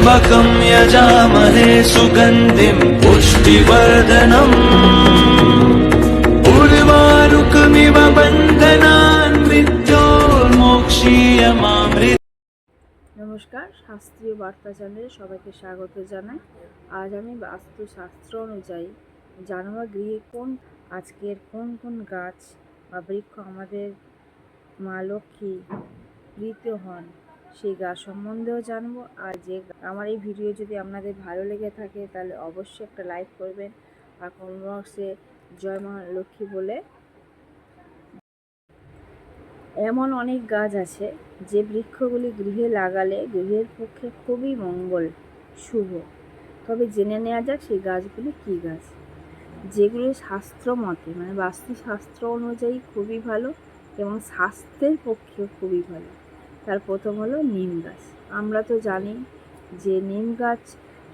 त्र्यम्बकं यजामहे सुगन्धिं पुष्टिवर्धनम् उर्वारुकमिव बन्धनान् मृत्योर्मोक्षीयमामृत নমস্কার শাস্ত্রীয় বার্তা চ্যানেলে সবাইকে স্বাগত জানাই আজ আমি বাস্তুশাস্ত্র অনুযায়ী জানোয়া গৃহে কোন আজকের কোন কোন গাছ বা বৃক্ষ আমাদের মা লক্ষ্মী প্রীত হন সেই গাছ সম্বন্ধেও জানব। আর যে আমার এই ভিডিও যদি আপনাদের ভালো লেগে থাকে, তাহলে অবশ্যই একটা লাইক করবেন। আর কমেন্ট বক্সে জয় মা লক্ষ্মী বলে। এমন অনেক গাছ আছে, যে বৃক্ষগুলি গৃহে লাগালে গৃহের পক্ষে খুবই মঙ্গল, শুভ। তবে জেনে নেওয়া যাক সেই গাছগুলি কী গাছ। যেগুলো শাস্ত্র মতে মানে বাস্তুশাস্ত্র অনুযায়ী খুবই ভালো এবং স্বাস্থ্যের পক্ষেও খুবই ভালো। তার প্রথম হলো নিম গাছ। আমরা তো জানি যে নিম গাছ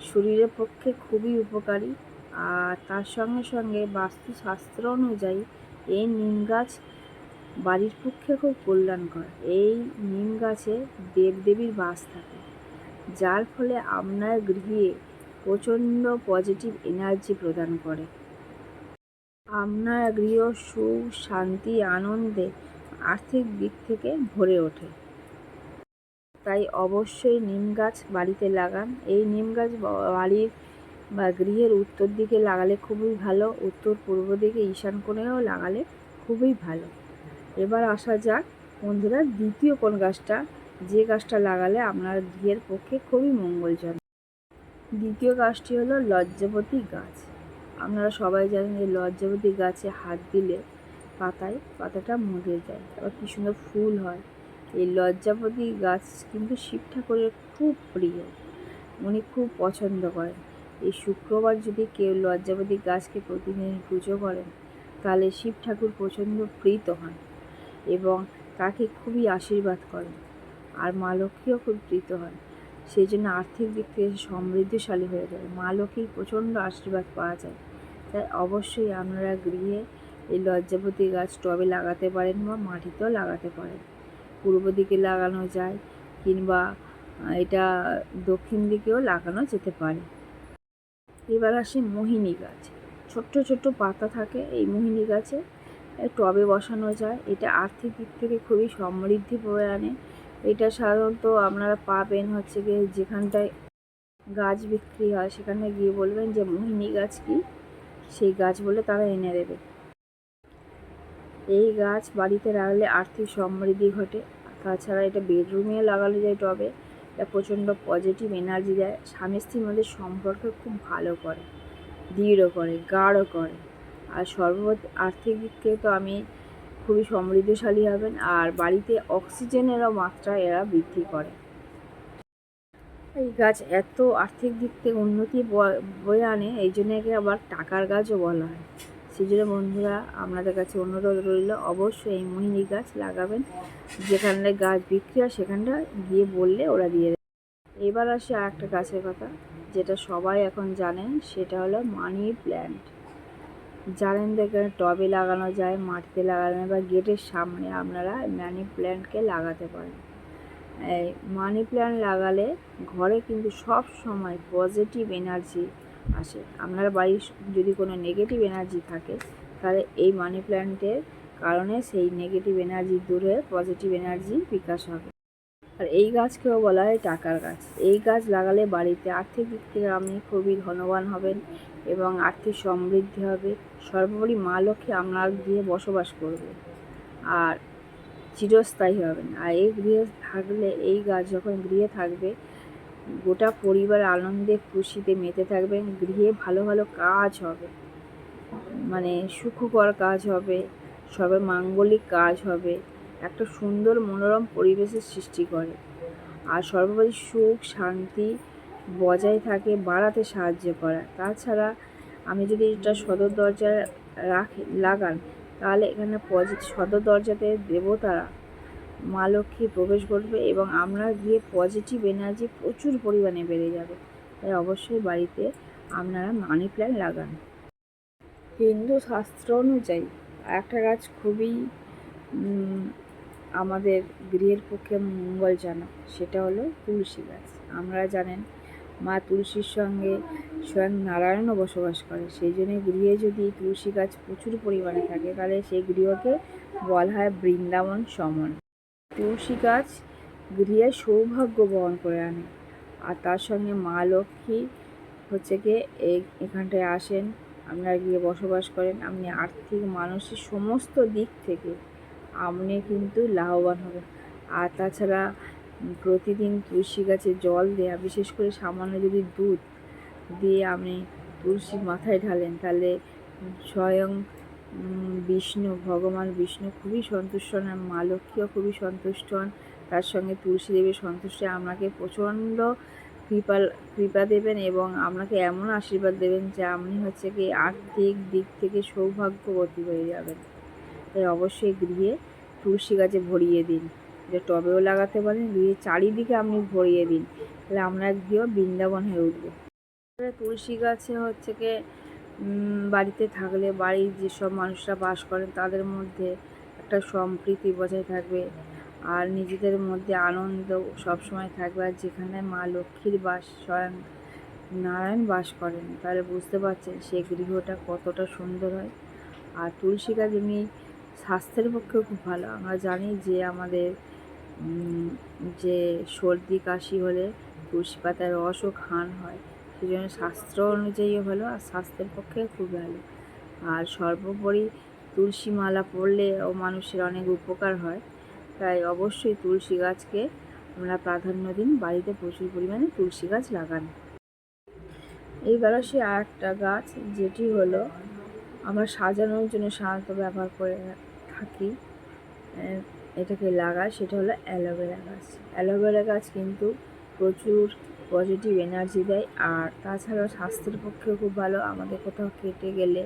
শরীরের পক্ষে খুবই উপকারী আর তার সঙ্গে সঙ্গে বাস্তুশাস্ত্র অনুযায়ী এই নিম গাছ বাড়ির পক্ষে খুব কল্যাণকর। এই নিম গাছে দেবদেবীর বাস থাকে, যার ফলে আপনার গৃহে প্রচণ্ড পজিটিভ এনার্জি প্রদান করে। আপনার গৃহ সুখ, শান্তি, আনন্দে আর্থিক দিক থেকে ভরে ওঠে। তাই অবশ্যই নিম গাছ বাড়িতে লাগান। এই নিম গাছ বাড়ির বা গৃহের উত্তর দিকে লাগালে খুবই ভালো, উত্তর পূর্ব দিকে ঈশান কোণেও লাগালে খুবই ভালো। এবার আসা যাক বন্ধুরা দ্বিতীয় কোন গাছটা। যে গাছটা লাগালে আপনার গৃহের পক্ষে খুবই মঙ্গলজনক। দ্বিতীয় গাছটি হলো লজ্জাবতী গাছ। আপনারা সবাই জানেন যে লজ্জাবতী গাছে হাত দিলে পাতায়, পাতাটা মুড়ে যায়। আবার কী সুন্দর ফুল হয়। এই লজ্জাবতী গাছ কিন্তু শিব ঠাকুরের খুব প্রিয়। উনি খুব পছন্দ করেন। এই শুক্রবার যদি কেউ লজ্জাবতী গাছকে প্রতিদিন পুজো করেন, তাহলে শিব ঠাকুর প্রচণ্ড প্রীত হন এবং তাকে খুবই আশীর্বাদ করেন আর মা লক্ষ্মীও খুব প্রীত হন। সেই জন্য আর্থিক দিক থেকে সমৃদ্ধশালী হয়ে যায়। মা লক্ষ্মীর প্রচণ্ড আশীর্বাদ পাওয়া যায়। তাই অবশ্যই আপনারা গৃহে এই লজ্জাপতি গাছ টবে লাগাতে পারেন বা মাটিতেও লাগাতে পারেন। পূর্ব দিকে লাগানো যায় কিংবা এটা দক্ষিণ দিকেও লাগানো যেতে পারে। এবার আসি মোহিনী গাছ। ছোট্ট ছোট্ট পাতা থাকে এই মোহিনী গাছে টবে বসানো যায়। এটা আর্থিক দিক থেকে খুবই সমৃদ্ধি বয়ে আনে। এটা সাধারণত আপনারা পাবেন হচ্ছে গিয়ে যেখানটায় গাছ বিক্রি হয়, সেখানে গিয়ে বলবেন যে, মোহিনী গাছ কি? সেই গাছ বলে তারা এনে দেবে। এই গাছ বাড়িতে রাখলে আর্থিক সমৃদ্ধি ঘটে। তাছাড়া এটা বেডরুমে লাগানো যায় টবে। এটা প্রচণ্ড পজিটিভ এনার্জি দেয়। স্বামী স্ত্রীর মধ্যে সম্পর্ক খুব ভালো করে, দৃঢ় করে, গাঢ় করে। আর সর্বত আর্থিক দিক থেকে তো আমি খুবই সমৃদ্ধশালী হবেন। আর বাড়িতে অক্সিজেনেরও মাত্রা এরা বৃদ্ধি করে। এই গাছ এত আর্থিক দিক থেকে উন্নতি বয়ে আনে, এই জন্য একে আবার টাকার গাছও বলা হয়। সেই জন্য বন্ধুরা, আপনাদের কাছে অনুরোধ রইল, অবশ্যই এই মোহিনী গাছ লাগাবেন। যেখানে গাছ বিক্রি হয়, সেখানটা গিয়ে বললে ওরা দিয়ে এবার আসে আর একটা গাছের কথা, যেটা সবাই এখন জানেন, সেটা হলো মানি প্ল্যান্ট। জানেন এখানে টবে লাগানো যায়, মাটিতে লাগানো বা গেটের সামনে আপনারা মানি প্ল্যান্টকে লাগাতে পারেন। এই মানি প্ল্যান্ট লাগালে ঘরে কিন্তু সব সময় পজিটিভ এনার্জি আপনার বাড়ির যদি কোনো নেগেটিভ এনার্জি থাকে, তাহলে এই মানি প্ল্যান্টের কারণে সেই নেগেটিভ এনার্জি দূরে পজিটিভ এনার্জি বিকাশ হবে। আর এই গাছকেও বলা হয় টাকার গাছ। এই গাছ লাগালে বাড়িতে আর্থিক দিক থেকে আপনি খুবই ধনবান হবেন এবং আর্থিক সমৃদ্ধি হবে। সর্বোপরি মা লক্ষ্মী আপনার গৃহে বসবাস করবে আর চিরস্থায়ী হবেন। আর এই গৃহে থাকলে, এই গাছ যখন গৃহে থাকবে গোটা পরিবার আনন্দে খুশিতে মেতে থাকবেন গৃহে ভালো ভালো কাজ হবে মানে সুখকর কাজ হবে, সবে মাঙ্গলিক কাজ হবে, একটা সুন্দর মনোরম পরিবেশের সৃষ্টি করে। আর সর্বোপরি সুখ, শান্তি বজায় থাকে বাড়াতে সাহায্য করে তাছাড়া আমি যদি এটা সদর দরজায় রাখি, লাগান, তাহলে এখানে পজি- সদর দরজাতে দেবতারা মা লক্ষ্মী প্রবেশ করবে এবং আপনার গিয়ে পজিটিভ এনার্জি প্রচুর পরিমাণে বেড়ে যাবে। তাই অবশ্যই বাড়িতে আপনারা মানি প্ল্যান্ট লাগান। হিন্দু শাস্ত্র অনুযায়ী একটা গাছ খুবই আমাদের গৃহের পক্ষে মঙ্গলজনক সেটা হলো তুলসী গাছ। আমরা জানেন মা তুলসীর সঙ্গে স্বয়ং নারায়ণও বসবাস করে, সেই জন্য গৃহে যদি তুলসী গাছ প্রচুর পরিমাণে থাকে, তাহলে সেই গৃহকে বলা হয় বৃন্দাবন সমন। তুলসী গাছ গৃহে সৌভাগ্য বহন করে আনে। আর তার সঙ্গে মা লক্ষ্মী হচ্ছে গিয়ে এই এখানটায় আসেন, আপনারা গিয়ে বসবাস করেন। আপনি আর্থিক, মানসিক সমস্ত দিক থেকে আপনি কিন্তু লাভবান হবেন। আর তাছাড়া প্রতিদিন তুলসী গাছে জল দেয়া, বিশেষ করে সামান্য যদি দুধ দিয়ে আপনি তুলসী মাথায় ঢালেন, তাহলে স্বয়ং বিষ্ণু, ভগবান বিষ্ণু খুবই সন্তুষ্ট হন আর মা লক্ষ্মীও খুবই সন্তুষ্ট হন। তার সঙ্গে তুলসী দেবীর সন্তুষ্টে আপনাকে প্রচণ্ড কৃপা কৃপা দেবেন এবং আপনাকে এমন আশীর্বাদ দেবেন যে আপনি হচ্ছে কি আর্থিক দিক থেকে সৌভাগ্যবতী হয়ে যাবেন। তাই অবশ্যই গৃহে তুলসী গাছে ভরিয়ে দিন। যে টবেও লাগাতে পারেন, গৃহে চারিদিকে আপনি ভরিয়ে দিন। তাহলে আপনার গৃহ বৃন্দাবন হয়ে উঠবে। তুলসী গাছে হচ্ছে কি বাড়িতে থাকলে বাড়ির যেসব মানুষরা বাস করেন তাদের মধ্যে একটা সম্প্রীতি বজায় থাকবে। আর নিজেদের মধ্যে আনন্দ সবসময় থাকবে। আর যেখানে মা লক্ষ্মীর বাস স্বয়ং নারায়ণ বাস করেন, তাহলে বুঝতে পারছেন সেই গৃহটা কতটা সুন্দর হয়। আর তুলসী গাছ এমনি স্বাস্থ্যের পক্ষেও খুব ভালো। আমরা জানি যে আমাদের যে সর্দি, কাশি হলে তুলসী পাতার রসও খান হয়। জন্য শাস্ত্র অনুযায়ী হলো আর স্বাস্থ্যের পক্ষে খুব ভালো। আর সর্বোপরি তুলসী মালা পরলে ও মানুষের অনেক উপকার হয়। তাই অবশ্যই তুলসী গাছকে আমরা প্রাধান্য দিন বাড়িতে প্রচুর পরিমাণে তুলসী গাছ লাগান। এই গেল সে আর একটা গাছ যেটি হলো আমরা সাজানোর জন্য সাধারণত ব্যবহার করে থাকি এটাকে লাগাই, সেটা হলো অ্যালোভেরা গাছ। অ্যালোভেরা গাছ কিন্তু প্রচুর পজিটিভ এনার্জি দেয়। আর তাছাড়াও স্বাস্থ্যের পক্ষেও খুব ভালো। আমাদের কোথাও কেটে গেলে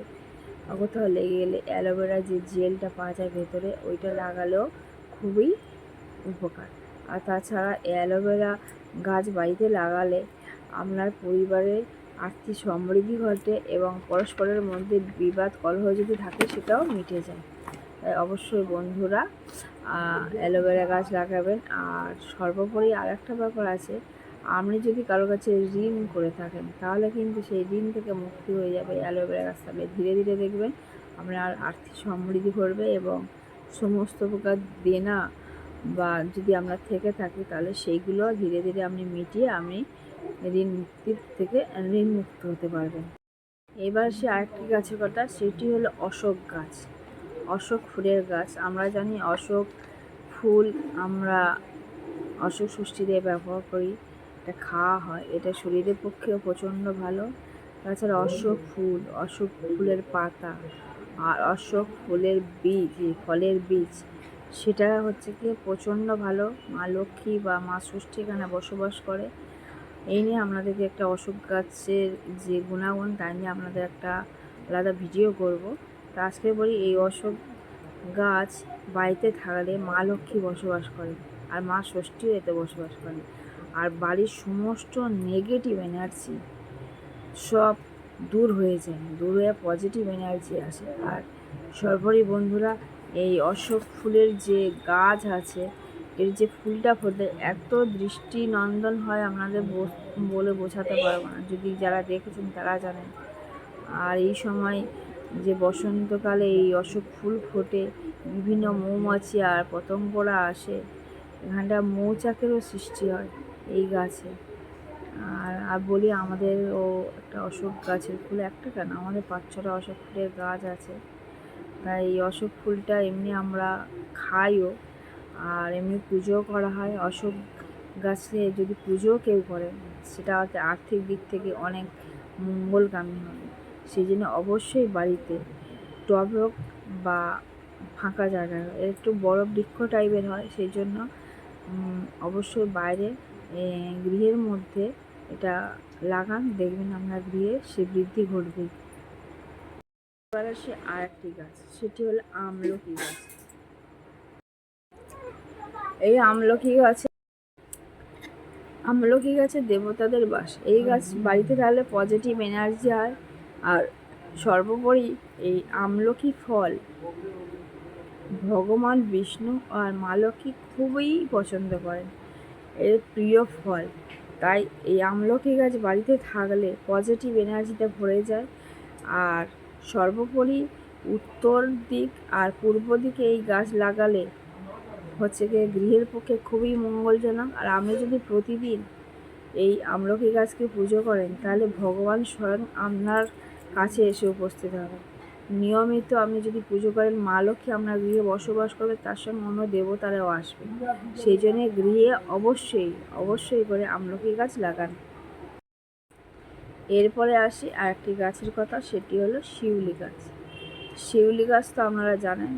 কোথাও লেগে গেলে অ্যালোভেরা যে জেলটা পাওয়া যায় ভেতরে, ওইটা লাগালেও খুবই উপকার। আর তাছাড়া অ্যালোভেরা গাছ বাড়িতে লাগালে আপনার পরিবারের আর্থিক সমৃদ্ধি ঘটে এবং পরস্পরের মধ্যে বিবাদ কলহ যদি থাকে, সেটাও মিটে যায়। তাই অবশ্যই বন্ধুরা অ্যালোভেরা গাছ লাগাবেন। আর সর্বোপরি আর একটা ব্যাপার আছে আপনি যদি কারও কাছে ঋণ করে থাকেন, তাহলে কিন্তু সেই ঋণ থেকে মুক্তি হয়ে যাবে। অ্যালোভেরা গাছ থাকলে ধীরে ধীরে দেখবেন, আপনার আর্থিক সমৃদ্ধি ঘটবে এবং সমস্ত প্রকার দেনা বা যদি আমরা থেকে থাকি, তাহলে সেইগুলো ধীরে ধীরে আপনি মিটিয়ে আপনি ঋণ মুক্তির থেকে, ঋণ মুক্ত হতে পারবেন। এবার সে আরেকটি গাছের কথা, সেটি হলো অশোক গাছ। অশোক ফুলের গাছ, আমরা জানি অশোক ফুল আমরা অশোক ষষ্ঠীতে ব্যবহার করি। এটা খাওয়া হয়। এটা শরীরের পক্ষেও প্রচণ্ড ভালো। তাছাড়া অশোক ফুল, অশোক ফুলের পাতা আর অশোক ফুলের বীজ, ফলের বীজ, সেটা হচ্ছে কি প্রচণ্ড ভালো। মা লক্ষ্মী বা মা ষষ্ঠী এখানে বসবাস করে। এই নিয়ে আপনাদেরকে একটা অশোক গাছের যে গুণাগুণ তাই নিয়ে আপনাদের একটা আলাদা ভিডিও করব। তা আজকে বলি এই অশোক গাছ বাড়িতে থাকলে মা লক্ষ্মী বসবাস করে আর মা ষষ্ঠীও এতে বসবাস করে। আর বাড়ির সমস্ত নেগেটিভ এনার্জি সব দূর হয়ে যায়। দূর হয়ে পজিটিভ এনার্জি আসে। আর সর্বোপরি বন্ধুরা, এই অশোক ফুলের যে গাছ আছে, এর যে ফুলটা ফোটে, এত দৃষ্টি নন্দন হয় আপনাদের বলে বোঝাতে পারব না। যদি যারা দেখেছেন তারা জানেন। আর এই সময় যে বসন্তকালে এই অশোক ফুল ফোটে, বিভিন্ন মৌমাছি আর পতঙ্গরা আসে, এখানটা মৌচাকেরও সৃষ্টি হয়। এই গাছে। আর আর বলি আমাদের ও একটা অশোক গাছের ফুল, একটা কেন? আমাদের পাঁচ ছটা অশোক ফুলের গাছ আছে। তাই এই অশোক ফুলটা এমনি আমরা খাইও। আর এমনি পুজোও করা হয়। অশোক গাছে যদি পুজোও কেউ করে, সেটা আর্থিক দিক থেকে অনেক মঙ্গলকামী হবে সেই জন্য অবশ্যই বাড়িতে টব হোক বা ফাঁকা জায়গায় একটু বড় বৃক্ষ টাইপের হয়। সেই জন্য অবশ্যই বাইরে গৃহের মধ্যে এটা লাগান, দেখবেন আপনার গৃহে সে বৃদ্ধি ঘটবে। এবার আসি আর একটি গাছ, সেটি হলো আমলকি গাছ। এই আমলকি গাছে আমলকি গাছে দেবতাদের বাস। এই গাছ বাড়িতে থাকলে পজিটিভ এনার্জি হয়, আর সর্বোপরি এই আমলকি ফল ভগবান বিষ্ণু আর মা খুবই পছন্দ করেন। এর প্রিয় ফল। তাই এই আমলকি গাছ বাড়িতে থাকলে পজিটিভ এনার্জিতে ভরে যায়। আর সর্বোপরি উত্তর দিক আর পূর্ব দিকে এই গাছ লাগালে হচ্ছে গিয়ে গৃহের পক্ষে খুবই মঙ্গলজনক। আর আপনি যদি প্রতিদিন এই আমলকি গাছকে পুজো করেন, তাহলে ভগবান স্বয়ং আপনার কাছে এসে উপস্থিত হবে। নিয়মিত আপনি যদি পুজো করেন, মা লক্ষ্মী আপনার গৃহে বসবাস করবে, তার সঙ্গে অন্য দেবতারাও আসবে। সেই জন্যে গৃহে অবশ্যই অবশ্যই করে আমলকি গাছ লাগান। এরপরে আসি আরেকটি গাছের কথা, সেটি হলো শিউলি গাছ। শিউলি গাছ তো আপনারা জানেন,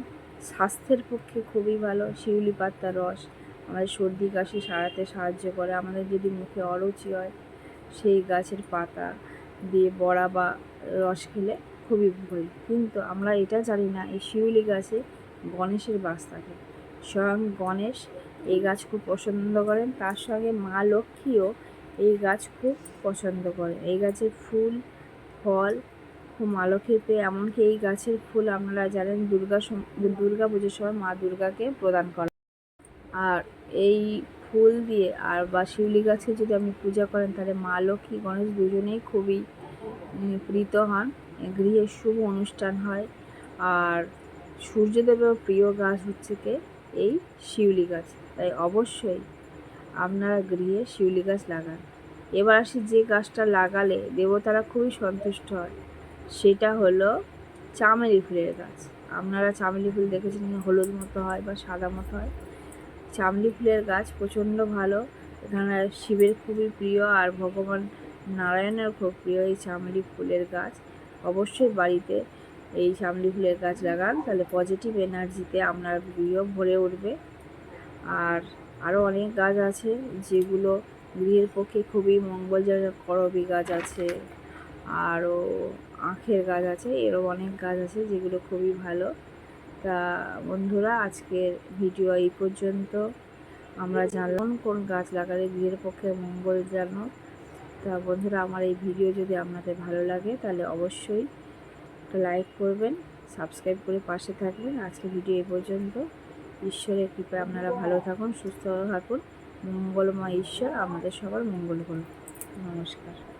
স্বাস্থ্যের পক্ষে খুবই ভালো, শিউলি পাতার রস। আমাদের সর্দি কাশি সারাতে সাহায্য করে, আমাদের যদি মুখে অরুচি হয়, সেই গাছের পাতা দিয়ে বড়া বা রস খেলে খুবই উপকারী কিন্তু আমরা এটা জানি না, এই শিউলি গাছে গণেশের বাস থাকে। স্বয়ং গণেশ এই গাছ খুব পছন্দ করেন, তার সঙ্গে মা লক্ষ্মীও এই গাছ খুব পছন্দ করে এই গাছের ফুল, ফল, খুব পেয়ে, এমনকি এই গাছের ফুল আপনারা জানেন, দুর্গা দুর্গা পুজোর সময় মা দুর্গাকে প্রদান করা আর এই ফুল দিয়ে আর বা শিউলি গাছে যদি আপনি পূজা করেন, তাহলে মা লক্ষ্মী, গণেশ দুজনেই খুবই প্রীত হন। গৃহে শুভ অনুষ্ঠান হয়। আর সূর্যদেবের প্রিয় গাছ হচ্ছে কে? এই শিউলি গাছ। তাই অবশ্যই আপনারা গৃহে শিউলি গাছ লাগান। এবার আসি যে গাছটা লাগালে দেবতারা খুবই সন্তুষ্ট হয়। সেটা হলো চামেলি ফুলের গাছ। আপনারা চামেলি ফুল দেখেছেন হলুদ মতো হয় বা সাদা মতো হয়। চামলি ফুলের গাছ প্রচণ্ড ভালো। এখানে শিবের খুবই প্রিয় আর ভগবান নারায়ণের খুব প্রিয় এই চামলি ফুলের গাছ। অবশ্যই বাড়িতে এই শামলি ফুলের গাছ লাগান, তাহলে পজিটিভ এনার্জিতে আপনার গৃহ ভরে উঠবে। আর আরও অনেক গাছ আছে যেগুলো গৃহের পক্ষে খুবই মঙ্গলজনক, করবি গাছ আছে আরও আখের গাছ আছে, এরও অনেক গাছ আছে যেগুলো খুবই ভালো। তা বন্ধুরা, আজকের ভিডিও এই পর্যন্ত। আমরা জানলাম কোন গাছ লাগালে গৃহের পক্ষে মঙ্গলজনক তা বন্ধুরা, আমার এই ভিডিও যদি আপনাদের ভালো লাগে, তাহলে অবশ্যই লাইক করবেন, সাবস্ক্রাইব করে পাশে থাকবেন। আজকে ভিডিও এ পর্যন্ত। ঈশ্বরের কৃপায় আপনারা ভালো থাকুন, সুস্থ থাকুন। মঙ্গলময় ঈশ্বর আমাদের সবার মঙ্গল করুন। নমস্কার।